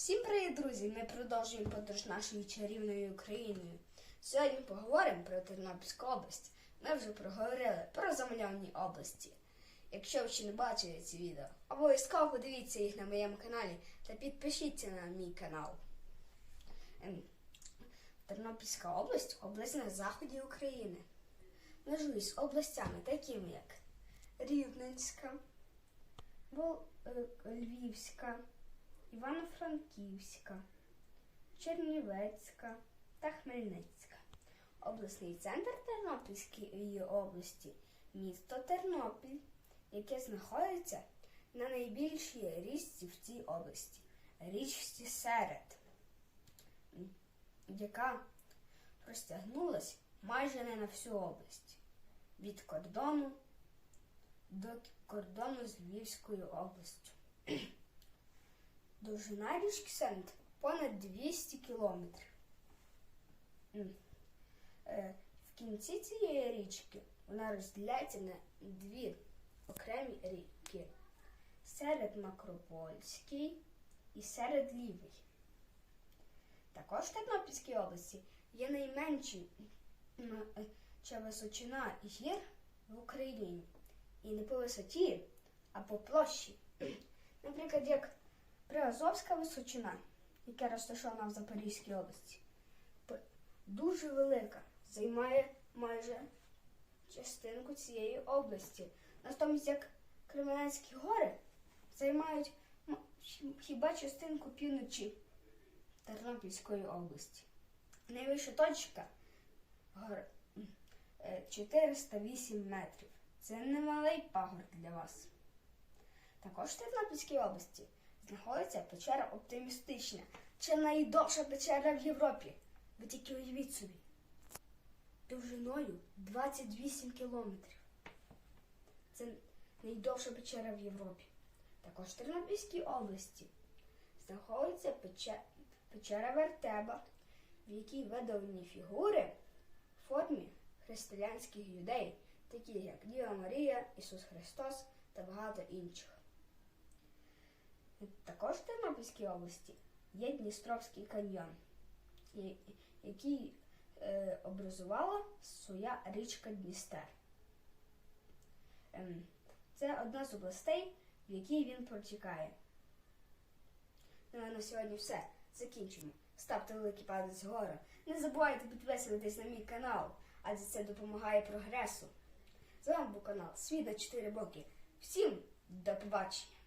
Всім привіт, друзі! Ми продовжуємо подорож нашою чарівною Україною. Сьогодні поговоримо про Тернопільську область. Ми вже проговорили про замальовані області. Якщо ви ще не бачили ці відео, обов'язково подивіться їх на моєму каналі та підпишіться на мій канал. Ем, Тернопільська область область на заході України. З областями, такими як Рівненська, е, Львівська, Івано-Франківська, Чернівецька та Хмельницька. Обласний центр Тернопільської області місто Тернопіль, яке знаходиться на найбільшій річці в цій області річці Серед, яка простягнулась майже не на всю область від кордону до кордону з Львівською областю. Довжина річки Сент понад 200 кілометрів. Е, В кінці цієї річки вона розділяється на дві окремі ріки. Серед Макропольський і серед Лівий. Також в Тернопільській області є найменші м, е, височина гір в Україні. І не по висоті, а по площі. Наприклад, як Приазовська височина, яка розташована в Запорізькій області, дуже велика, займає майже частинку цієї області. Натомість як Кременецькі гори займають хіба частинку півночі Тернопільської області. Найвища точка гор м, е, 408 метрів. Це немалий пагорб для вас. Також в Тернопільській області знаходиться печера оптимістична. Це найдовша печера в Європі. Ви тільки уявіть собі. Довжиною 28 кілометрів. Це найдовша печера в Європі. Також в Тернопільській області знаходиться пече- печера Вертеба, в якій видавлені фігури в формі християнських юдей, такі як Діва Марія, Ісус Христос та багато інших. Також в Тернопільській області є Дністровський каньйон, який е, образувала своя річка Дністер. Ем, це одна з областей, в якій він протікає. Ну а на сьогодні все. Закінчимо. Ставте великий палець вгору. Не забувайте підписуватись на мій канал, адже це допомагає прогресу. З вами був канал Світ на 4 боки. Всім до побачення!